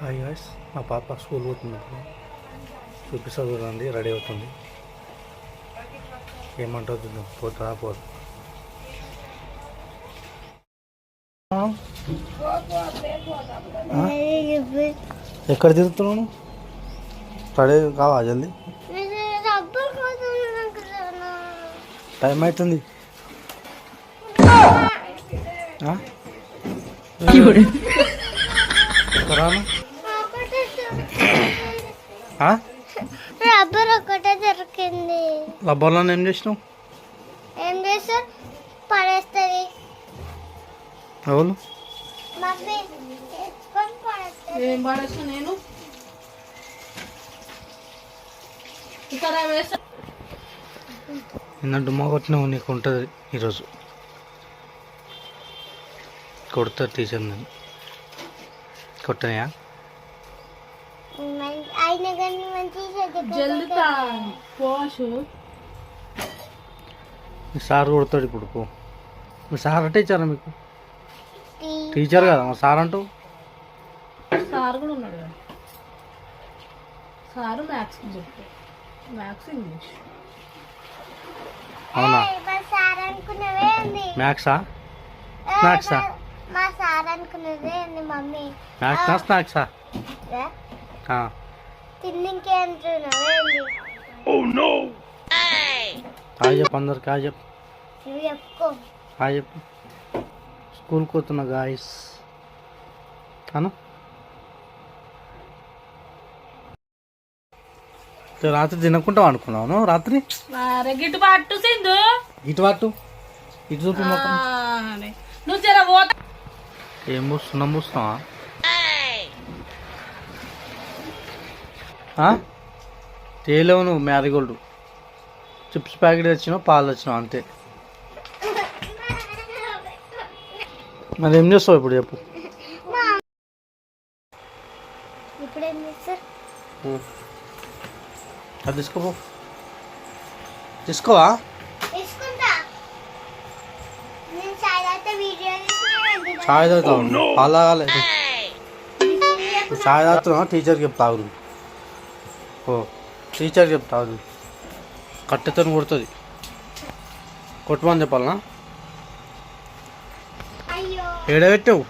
Hi guys మా పాప school పోతుంది ఇప్పుడు చూపిస్తా చూడండి రెడీ అవుతుంది. ఏమంటుంది పోతుందా పోదు ఎక్కడ తిరుగుతున్నాను రెడీ కావా జల్దీ? టైం అవుతుంది? రాను? రబ్బర్ ఒకటే దొరికింది. రబ్బర్లో ఏం చేసినావు? ఏం చేస్తారు పడేస్తుంది. పడేస్తుంది. ఏం పడేస్తా నేను? ఇక్కడ వేస్తా నిన్న డుమ్మా కొట్టినావు నీకు ఉంటుంది ఈరోజు. కొడతా టీచర్ నేను. కొట్టనయా? పోషు సార్ కొడతాడు ఇప్పుడు పో. మీ సార్ టీచరా మీకు? టీచర్. కదా మా సార్ అంటూ సార్ కూడా ఉన్నాడు కదా. సారు మ్యాథ్స్ చెప్పు మ్యాథ్స్ ఇంగ్లీష్. అవునా? మ్యాథ్సా? స్నాక్సా మా- మా సార్ అనుకున్నదే మమ్మీ. మ్యాథ్సా స్నాక్సా? హాయ్ చెప్పు అందరికి హాయ్ చెప్పు. హాయ్ చెప్పు. స్కూల్కి పోతున్నా గాయస్. అను. రాత్రి తినకుంటావు అనుకున్నాను రాత్రి? అరే గిట్టు పట్టు సింధు. ఇటు పట్టు. ఇటు చూపి. నువ్వు జర ఏం పూస్తున్నాం పూస్తున్నావా తేలేవు నువ్వు మ్యారీగోల్డ్ చిప్స్ ప్యాకెట్ వచ్చినావు పాలు వచ్చినావు అంతే. మరి ఏం చేస్తావు ఇప్పుడు చెప్పు. అది తీసుకోపో. తీసుకోవా? చాయ్ తాగుతావు. పాలు తాగాలి. చాయ్ తాగుతున్నావా? టీచర్కి తాగుదు ఓ టీచర్కి చెప్తా తాగుదు కట్టెతో కొడుతుంది. కొట్టమని చెప్పాలనా? ఏడబెట్టావు?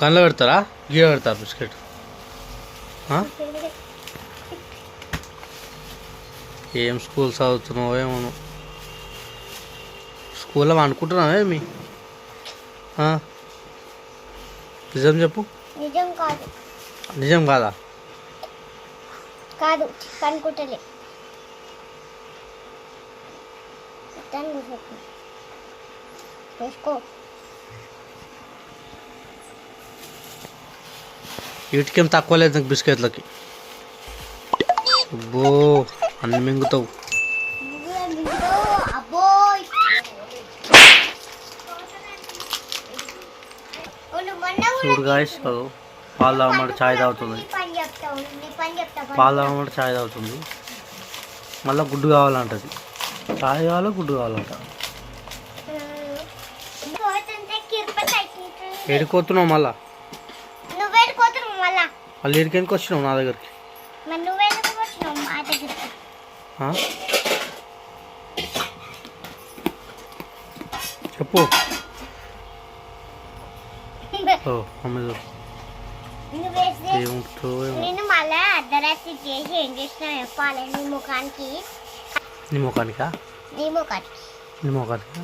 కళ్ళు పెడతారా? గీడ పెడతారా బిస్కెట్? ఏం స్కూల్ చదువుతున్నావు ఏమో. స్కూల్లో అనుకుంటున్నావే మీ? నిజం చెప్పు. నిజం కాదు? కాదా కాదు కనుకుంటలే చెప్తాను కూర్చోకు చూసుకో. వీటికేం తక్కువ లేదు నీకు బిస్కెట్లకి. అబ్బో అన్ని మింగుతావు. చూడు గాయస్ పాలు తాగమంటే చాయ్ తాగుతుంది. పాలు తాగమంటే చాయ్ తాగుతుంది. మళ్ళీ గుడ్డు కావాలంటది చాయ్ కావాలో గుడ్డు కావాలంట. ఏడిపోతున్నావు మళ్ళా? మళ్ళా? ఎడికెందుకు వచ్చినావు నా దగ్గరికి? చెప్పు. ఓ మమ్మీ ఏమో నేను మళ్ళా అర్ధరాత్రి చేసి ఏం చెప్పాలి నీ ముఖానికి నీ ముఖానికా నీ ముఖానికి నీ ముఖానికా